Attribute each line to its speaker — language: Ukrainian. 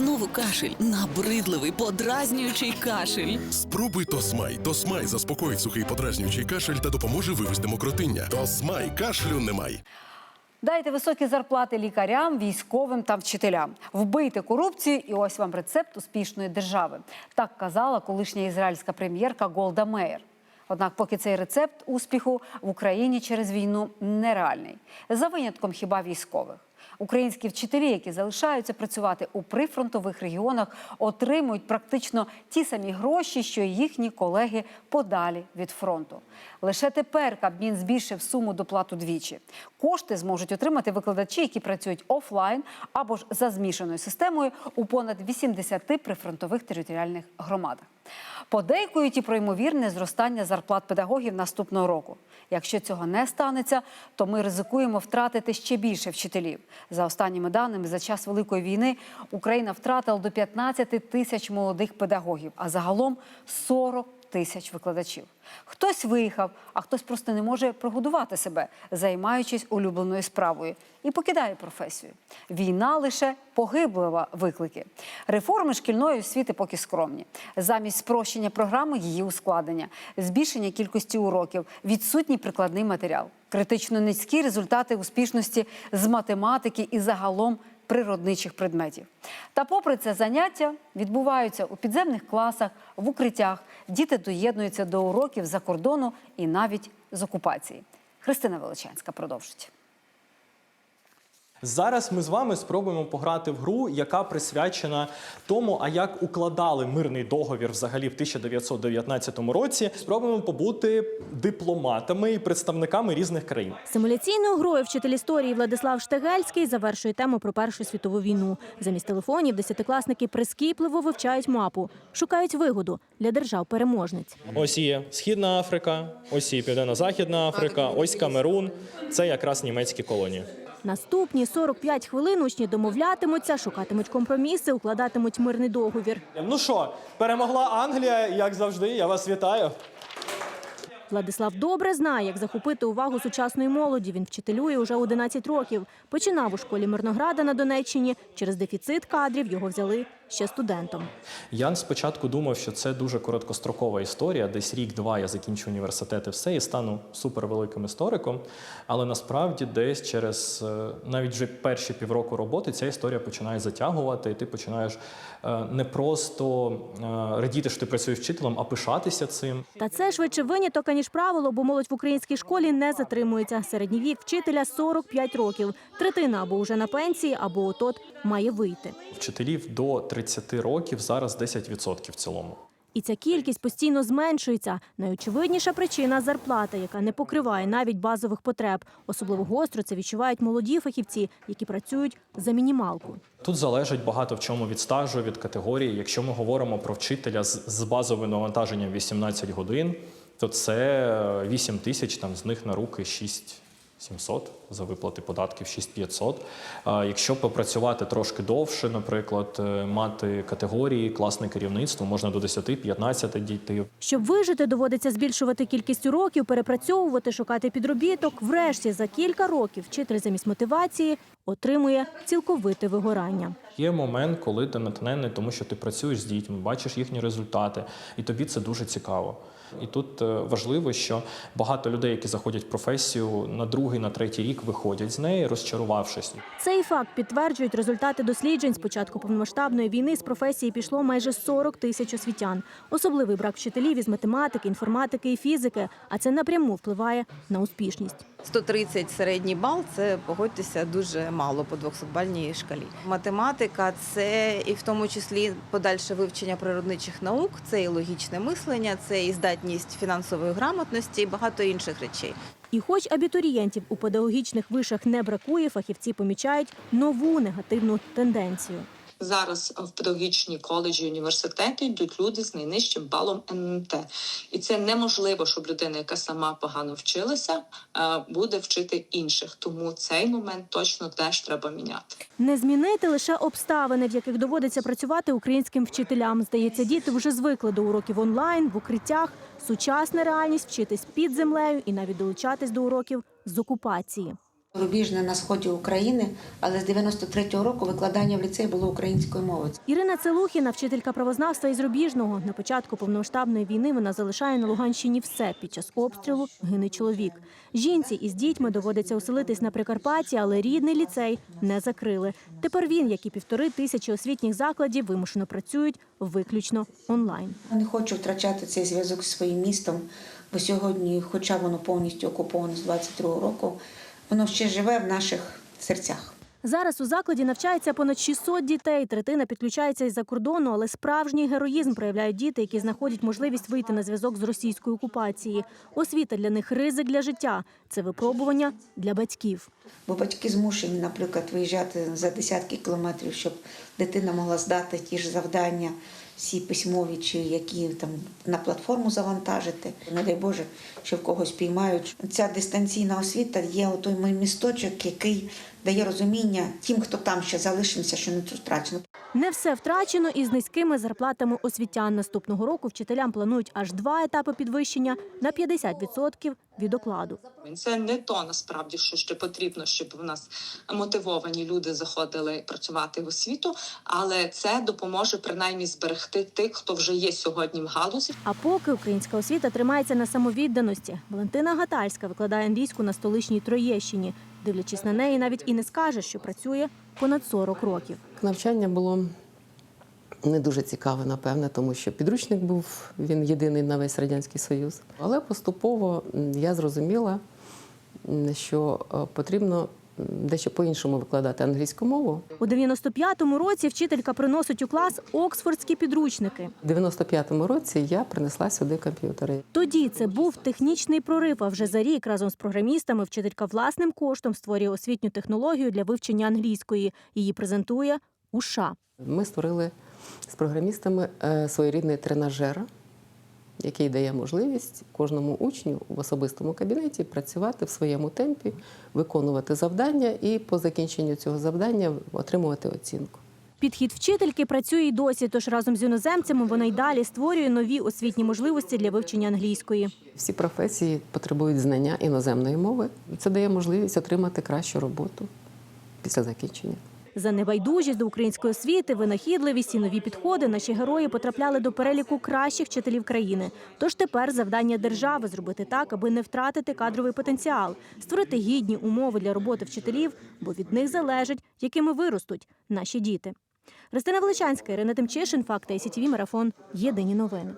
Speaker 1: Знову кашель, набридливий, подразнюючий кашель.
Speaker 2: Спробуй Тосмай. Тосмай заспокоїть сухий подразнюючий кашель та допоможе вивести мокротиння. Тосмай кашлю немає.
Speaker 3: Дайте високі зарплати лікарям, військовим та вчителям. Вбийте корупцію, і ось вам рецепт успішної держави. Так казала колишня ізраїльська прем'єрка Голда Меєр. Однак, поки цей рецепт успіху в Україні через війну нереальний, за винятком хіба військових. Українські вчителі, які залишаються працювати у прифронтових регіонах, отримують практично ті самі гроші, що й їхні колеги подалі від фронту. Лише тепер Кабмін збільшив суму доплату двічі. Кошти зможуть отримати викладачі, які працюють офлайн або ж за змішаною системою у понад 80 прифронтових територіальних громадах. Подейкують і про ймовірне зростання зарплат педагогів наступного року. Якщо цього не станеться, то ми ризикуємо втратити ще більше вчителів. За останніми даними, за час великої війни Україна втратила до 15 тисяч молодих педагогів, а загалом 40 тисяч викладачів. Хтось виїхав, а хтось просто не може прогодувати себе, займаючись улюбленою справою, і покидає професію. Війна лише поглиблива виклики. Реформи шкільної освіти поки скромні. Замість спрощення програми її ускладнення, збільшення кількості уроків, відсутній прикладний матеріал, критично низькі результати успішності з математики і загалом природничих предметів. Та попри це заняття відбуваються у підземних класах, в укриттях. Діти доєднуються до уроків за кордону і навіть з окупації. Христина Величанська продовжить.
Speaker 4: Зараз ми з вами спробуємо пограти в гру, яка присвячена тому, а як укладали мирний договір взагалі в 1919 році. Спробуємо побути дипломатами і представниками різних країн.
Speaker 5: Симуляційною грою вчитель історії Владислав Штегельський завершує тему про Першу світову війну. Замість телефонів десятикласники прискіпливо вивчають мапу, шукають вигоду для держав-переможниць.
Speaker 4: Ось є Східна Африка, ось є Південно-Західна Африка, ось Камерун. Це якраз німецькі колонії.
Speaker 5: Наступні 45 хвилин учні домовлятимуться, шукатимуть компроміси, укладатимуть мирний договір.
Speaker 4: Ну що, перемогла Англія, як завжди. Я вас вітаю.
Speaker 5: Владислав добре знає, як захопити увагу сучасної молоді. Він вчителює уже 11 років. Починав у школі Мирнограда на Донеччині. Через дефіцит кадрів його взяли ще студентом.
Speaker 4: Я спочатку думав, що це дуже короткострокова історія. Десь рік-два я закінчу університет і все, і стану супервеликим істориком. Але насправді, десь через е, навіть вже перші півроку роботи ця історія починає затягувати, і ти починаєш е, не просто е, радіти, що ти працюєш вчителем, а пишатися цим.
Speaker 5: Та це швидше виняток, аніж правило, бо молодь в українській школі не затримується. Середній вік вчителя 45 років. Третина або вже на пенсії, або отот має вийти.
Speaker 4: Вчителів до 30 років зараз 10% в цілому.
Speaker 5: І ця кількість постійно зменшується. Найочевидніша причина зарплата, яка не покриває навіть базових потреб. Особливо гостро це відчувають молоді фахівці, які працюють за мінімалку.
Speaker 4: Тут залежить багато в чому від стажу, від категорії. Якщо ми говоримо про вчителя з, з базовим навантаженням 18 годин, то це 8 тисяч, там з них на руки 6 700 за виплати податків 6500. А якщо попрацювати трошки довше, наприклад, е, мати категорії, класне керівництво, можна до 10-15 дійти.
Speaker 5: Щоб вижити, доводиться збільшувати кількість уроків, перепрацьовувати, шукати підробіток. Врешті за кілька років вчитель замість мотивації отримує цілковите вигорання.
Speaker 4: Є момент, коли ти натхнений, тому що ти працюєш з дітьми, бачиш їхні результати, і тобі це дуже цікаво. І тут е, важливо, що багато людей, які заходять в професію, на другий, на третій рік виходять з неї, розчарувавшись.
Speaker 5: Цей факт підтверджують результати досліджень. З початку повномасштабної війни з професії пішло майже 40 тисяч освітян. Особливий брак вчителів із математики, інформатики і фізики, а це напряму впливає на успішність.
Speaker 6: 130 середній бал це погодьтеся дуже мало по 200-бальній шкалі. Математика це і в тому числі подальше вивчення природничих наук, це і логічне мислення, це і здатність фінансової грамотності, і багато інших речей.
Speaker 5: І хоч абітурієнтів у педагогічних вишах не бракує, фахівці помічають нову негативну тенденцію.
Speaker 7: Зараз в педагогічні коледжі і університети йдуть люди з найнижчим балом НМТ. І це неможливо, щоб людина, яка сама погано вчилася, е, буде вчити інших. Тому цей момент точно теж треба міняти.
Speaker 5: Не змінити лише обставини, в яких доводиться працювати українським вчителям. Здається, діти вже звикли до уроків онлайн, в укриттях. Сучасна реальність вчитись під землею і навіть долучатись до уроків з окупації.
Speaker 8: Рубіжне на сході України, але з 93-го року викладання в ліцеї було українською мовою.
Speaker 5: Ірина Целухіна, вчителька правознавства із Рубіжного. На початку повномасштабної війни вона залишає на Луганщині все. Під час обстрілу гине чоловік. Жінці із дітьми доводиться оселитись на Прикарпатті, але рідний ліцей не закрили. Тепер він, як і півтори тисячі освітніх закладів, вимушено працюють виключно онлайн.
Speaker 8: Не хочу втрачати цей зв'язок зі своїм містом, бо сьогодні, хоча воно повністю окуповане з 22-го року, воно ще живе в наших серцях.
Speaker 5: Зараз у закладі навчається понад 600 дітей. Третина підключається із-за кордону, але справжній героїзм проявляють діти, які знаходять можливість вийти на зв'язок з російською окупацією. Освіта для них ризик для життя. Це випробування для батьків.
Speaker 8: Бо батьки змушені, наприклад, виїжджати за десятки кілометрів, щоб дитина могла здати ті ж завдання, всі письмові чи які там на платформу завантажити. Не дай Боже, що в когось піймають. Ця дистанційна освіта є той місточок, який дає розуміння тим, хто там ще залишився, що не втрачено.
Speaker 5: Не все втрачено із низькими зарплатами освітян. Наступного року вчителям планують аж два етапи підвищення на 50% від окладу.
Speaker 7: Це не то насправді, що ще потрібно, щоб у нас мотивовані люди заходили працювати в освіту, але це допоможе принаймні зберегти тих, хто вже є сьогодні в галузі.
Speaker 5: А поки українська освіта тримається на самовідданості. Валентина Гатальська викладає англійську на столичній Троєщині. Дивлячись на неї, навіть і не скаже, що працює понад 40 років.
Speaker 9: Навчання було не дуже цікаве, напевне, тому що підручник був він єдиний на весь радянський союз. Але поступово я зрозуміла, що е, потрібно дещо по-іншому викладати англійську мову.
Speaker 5: У 95-му році вчителька приносить у клас оксфордські підручники.
Speaker 9: У 95-му році я принесла сюди комп'ютери.
Speaker 5: Тоді це був технічний прорив. А вже за рік разом з програмістами вчителька власним коштом створює освітню технологію для вивчення англійської. Її презентує у США.
Speaker 9: Ми створили з програмістами е, своєрідний тренажер, який дає можливість кожному учню в особистому кабінеті працювати в своєму темпі, виконувати завдання і по закінченню цього завдання отримувати оцінку.
Speaker 5: Підхід вчительки працює й досі, тож разом з іноземцями вона й далі створює нові освітні можливості для вивчення англійської.
Speaker 9: Всі професії потребують знання іноземної мови. Це дає можливість отримати кращу роботу після закінчення.
Speaker 5: За небайдужість до української освіти, винахідливість і нові підходи наші герої потрапляли до переліку кращих вчителів країни. Тож тепер завдання держави зробити так, аби не втратити кадровий потенціал, створити гідні умови для роботи вчителів, бо від них залежить, якими виростуть наші діти. Христина Величанська, Ірина Тимчишин, Факти СІТВ, Марафон. Єдині новини.